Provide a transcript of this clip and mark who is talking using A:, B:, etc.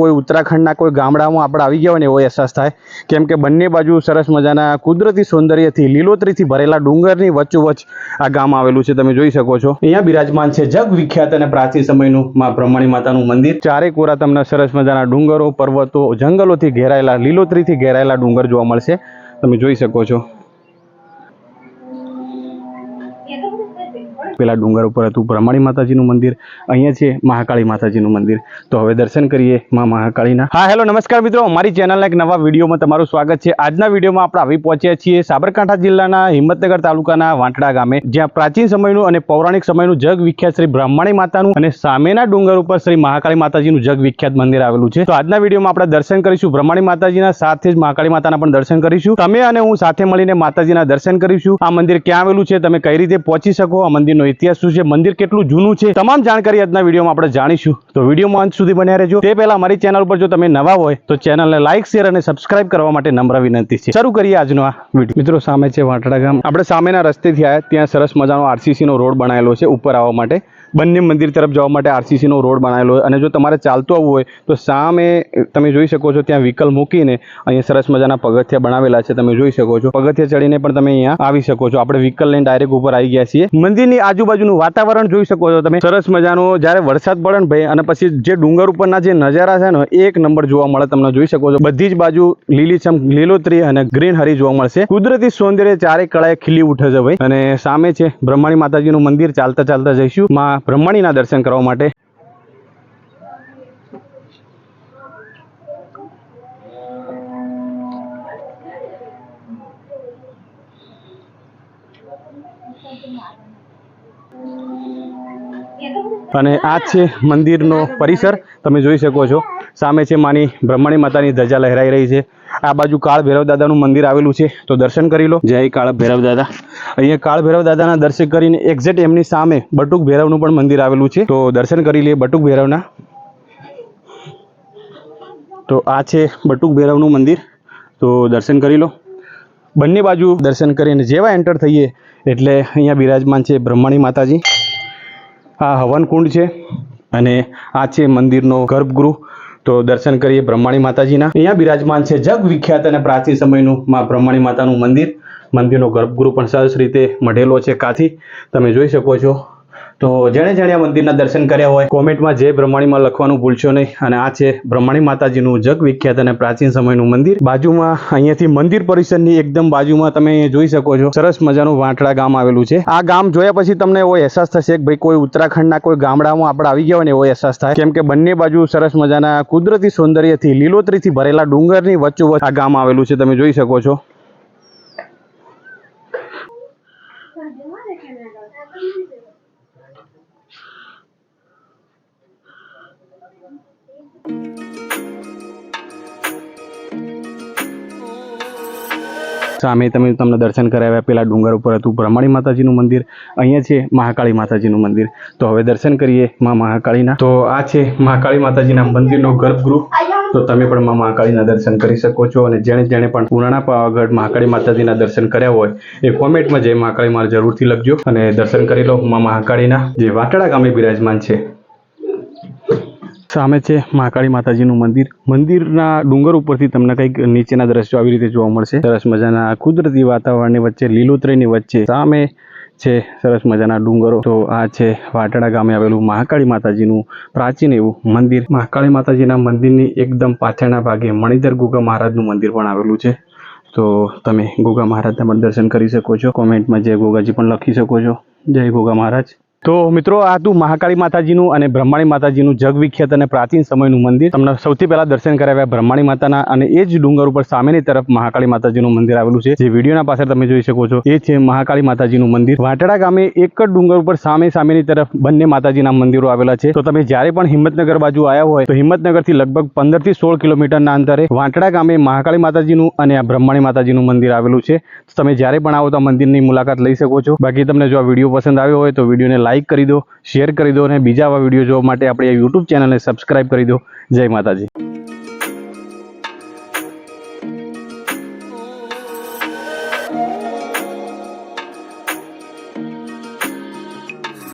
A: કોઈ ઉત્તરાખંડના કોઈ ગામડામાં આપણે આવી ગયા હોય ને એવો અહેસાસ થાય. કેમ કે બંને બાજુ સરસ મજાના કુદરતી સૌંદર્યથી, લીલોતરીથી ભરેલા ડુંગરની વચ્ચોવચ્ચ આ ગામ આવેલું છે. તમે જોઈ શકો છો. અહીંયા બિરાજમાન છે જગ વિખ્યાત અને પ્રાચીન સમયનું માં બ્રહ્મણી માતાનું મંદિર. ચારે કોરા તમને સરસ મજાના ડુંગરો, પર્વતો, જંગલોથી ઘેરાયેલા, લીલોતરીથી ઘેરાયેલા ડુંગર જોવા મળશે. તમે જોઈ શકો છો. પેલા ડુંગર ઉપર હતું, બ્રહ્માણી માતાજીનું મંદિર, અહીંયા છે મહાકાળી માતાજીનું મંદિર. તો હવે દર્શન કરીએ માં મહાકાળીના. હા, હેલો, નમસ્કાર મિત્રો. મારી ચેનલના એક નવા વિડીયોમાં તમારું સ્વાગત છે. આજના વિડીયોમાં આપણે આવી પહોંચ્યા છીએ સાબરકાંઠા જિલ્લાના હિંમતનગર તાલુકાના વાંટડા ગામે, જ્યાં પ્રાચીન સમયનું અને પૌરાણિક સમયનું જગ વિખ્યાત શ્રી બ્રહ્માણી માતાનું અને સામેના ડુંગર ઉપર શ્રી મહાકાળી માતાજીનું જગ વિખ્યાત મંદિર આવેલું છે. તો આજના વિડીયોમાં આપણે દર્શન કરીશું બ્રહ્માણી માતાજીના, સાથે જ મહાકાળી માતાના પણ દર્શન કરીશું. તમે અને હું સાથે મળીને માતાજીના દર્શન કરીશું. આ મંદિર ક્યાં આવેલું છે, તમે કઈ રીતે પહોંચી શકો, આ મંદિરનો ઇતિહાસ શું છે, મંદિર કેટલું જૂનું છે, તમામ જાણકારી આજના વિડીયોમાં આપણે જાણીશું. તો વિડીયોમાં અંત સુધી બન્યા રહેજો. તે પહેલા મારી ચેનલ પર જો તમે નવા હોય, તો ચેનલને લાઇક શેર અને સબસ્ક્રાઇબ કરવા માટે નમ્ર વિનંતી છે. શરૂ કરીએ આજનો આ વીડિયો. મિત્રો, સામે છે વાંટડા ગામ. આપણે સામેના રસ્તેથી આવ્યા ત્યાં સરસ મજાનો આરસીસી નો રોડ બનાવેલો છે, ઉપર આવવા માટે. બંને મંદિર તરફ જવા માટે આરસીસીનો રોડ બનાવેલો હોય. અને જો તમારે ચાલતું આવવું હોય, તો સામે તમે જોઈ શકો છો ત્યાં વ્હીકલ મૂકીને અહીંયા સરસ મજાના પગથિયા બનાવેલા છે. તમે જોઈ શકો છો. પગથિયા ચડીને પણ તમે અહીંયા આવી શકો છો. આપણે વ્હીકલ લઈને ડાયરેક્ટ ઉપર આવી ગયા છીએ. મંદિરની આજુબાજુનું વાતાવરણ જોઈ શકો છો તમે. સરસ મજાનો જ્યારે વરસાદ પડે ને ભાઈ, અને પછી જે ડુંગર ઉપરના જે નજારા છે ને, એક નંબર જોવા મળે તમને જોઈ શકો છો. બધી જ બાજુ લીલીછમ લીલોતરી અને ગ્રીન હરી જોવા મળશે. કુદરતી સૌંદર્ય ચારે કળાએ ખીલી ઉઠે છે ભાઈ. અને સામે છે બ્રહ્માણી માતાજીનું મંદિર. ચાલતા ચાલતા જઈશું. માં બ્રહ્માણીના દર્શન કરવા માટે. અને આ છે મંદિરનો પરિસર તમે જોઈ શકો છો. સામે છે માની બ્રહ્માણી માતાની ધજા લહેરાઈ રહી છે. આ બાજુ કાળ ભૈરવ દાદાનું મંદિર આવેલું છે. તો દર્શન કરી લો. જય કાળ ભૈરવ દાદા. અહીંયા કાળ ભૈરવ દાદાના દર્શન કરીને એક્ઝેક્ટ એમની સામે બટુક ભૈરવનું પણ મંદિર આવેલું છે. તો દર્શન કરી લઈએ બટુક ભૈરવના. તો આ છે બટુક ભૈરવનું મંદિર. તો દર્શન કરી લો. બંને બાજુ દર્શન કરીને જેવા એન્ટર થઈએ એટલે અહીંયા બિરાજમાન છે બ્રહ્માણી માતાજી. આ હવન કુંડ છે અને આ છે મંદિરનો ગર્ભગૃહ. તો દર્શન કરીએ બ્રહ્માણી માતાજીના. અહીંયા બિરાજમાન છે જગ વિખ્યાત અને પ્રાચીન સમયનું માં બ્રહ્માણી માતાનું મંદિર. મંદિરનો ગર્ભગૃહ પણ સરસ રીતે મઢેલો છે કાથી તમે જોઈ શકો છો તો જેણે જેણે આ મંદિરના દર્શન કર્યા હોય, કોમેન્ટમાં જે બ્રહ્માણીમાં લખવાનું ભૂલશો નહીં. અને આ છે બ્રહ્માણી માતાજીનું જગ વિખ્યાત અને પ્રાચીન સમયનું મંદિર. બાજુમાં અહીંયાથી મંદિર પરિસરની એકદમ બાજુમાં તમે જોઈ શકો છો, સરસ મજાનું વાંટડા ગામ આવેલું છે. આ ગામ જોયા પછી તમને એવો અહેસાસ થશે કે ભાઈ કોઈ ઉત્તરાખંડના કોઈ ગામડામાં આપણે આવી ગયા હોય ને એવો અહેસાસ થાય. કેમ કે બંને બાજુ સરસ મજાના કુદરતી સૌંદર્યથી, લીલોતરીથી ભરેલા ડુંગરની વચ્ચોવચ્ચ આ ગામ આવેલું છે, તમે જોઈ શકો છો. સામે તમે તમને દર્શન કરાવ્યા. પેલા ડુંગર ઉપર હતું બ્રહ્માણી માતાજીનું મંદિર. અહીંયા છે મહાકાળી માતાજીનું મંદિર. તો હવે દર્શન કરીએ મા મહાકાળીના. તો આ છે મહાકાળી માતાજીના મંદિરનો ગર્ભગૃહ. તો તમે પણ માં મહાકાળીના દર્શન કરી શકો છો અને જેણે જેણે પણ પુરાણા પાવાગઢ મહાકાળી માતાજીના દર્શન કર્યા હોય એ કોમેન્ટમાં જય મહાકાળી મારે જરૂરથી લખજો અને દર્શન કરી લો મા મહાકાળીના. જે વાટડા ગામે બિરાજમાન છે. સામે છે મહાકાળી માતાજીનું મંદિર. મંદિરના ડુંગર ઉપરથી તમને કંઈક નીચેના દ્રશ્યો આવી રીતે જોવા મળશે. સરસ મજાના કુદરતી વાતાવરણની વચ્ચે, લીલોતરીની વચ્ચે સામે છે સરસ મજાના ડુંગરો. તો આ છે વાટડા ગામે આવેલું મહાકાળી માતાજીનું પ્રાચીન એવું મંદિર. મહાકાળી માતાજીના મંદિરની એકદમ પાછળના ભાગે મણિધર ગુગા મહારાજનું મંદિર પણ આવેલું છે. તો તમે ગોગા મહારાજના પણ દર્શન કરી શકો છો. કોમેન્ટમાં જય ગોગાજી પણ લખી શકો છો. જય ગોગા મહારાજ. તો મિત્રો, આ હતું મહાકાળી માતાજીનું અને બ્રહ્માણી માતાજીનું જગવિખ્યાત અને પ્રાચીન સમયનું મંદિર. તમને સૌથી પહેલા દર્શન કરાવ્યા બ્રહ્માણી માતાના અને એ જ ડુંગર ઉપર સામેની તરફ મહાકાળી માતાજીનું મંદિર આવેલું છે. જે વિડીયોના પાછળ તમે જોઈ શકો છો, એ છે મહાકાળી માતાજીનું મંદિર. વાટડા ગામે એક જ ડુંગર ઉપર સામે સામેની તરફ બંને માતાજીના મંદિરો આવેલા છે. તો તમે જ્યારે પણ હિંમતનગર બાજુ આવ્યા હોય, તો હિંમતનગરથી લગભગ પંદરથી સોળ કિલોમીટરના અંતરે વાંટડા ગામે મહાકાળી માતાજીનું અને આ બ્રહ્માણી માતાજીનું મંદિર આવેલું છે. તમે જ્યારે પણ આવો તો મંદિરની મુલાકાત લઈ શકો છો. બાકી તમને જો આ વીડિયો પસંદ આવ્યો હોય તો વિડીયોને લાઇક કરી દો, શેર કરી દો અને બીજા આવા વીડિયો જોવા માટે આપણી યુટ્યુબ ચેનલને સબસ્ક્રાઈબ કરી દો. જય માતાજી.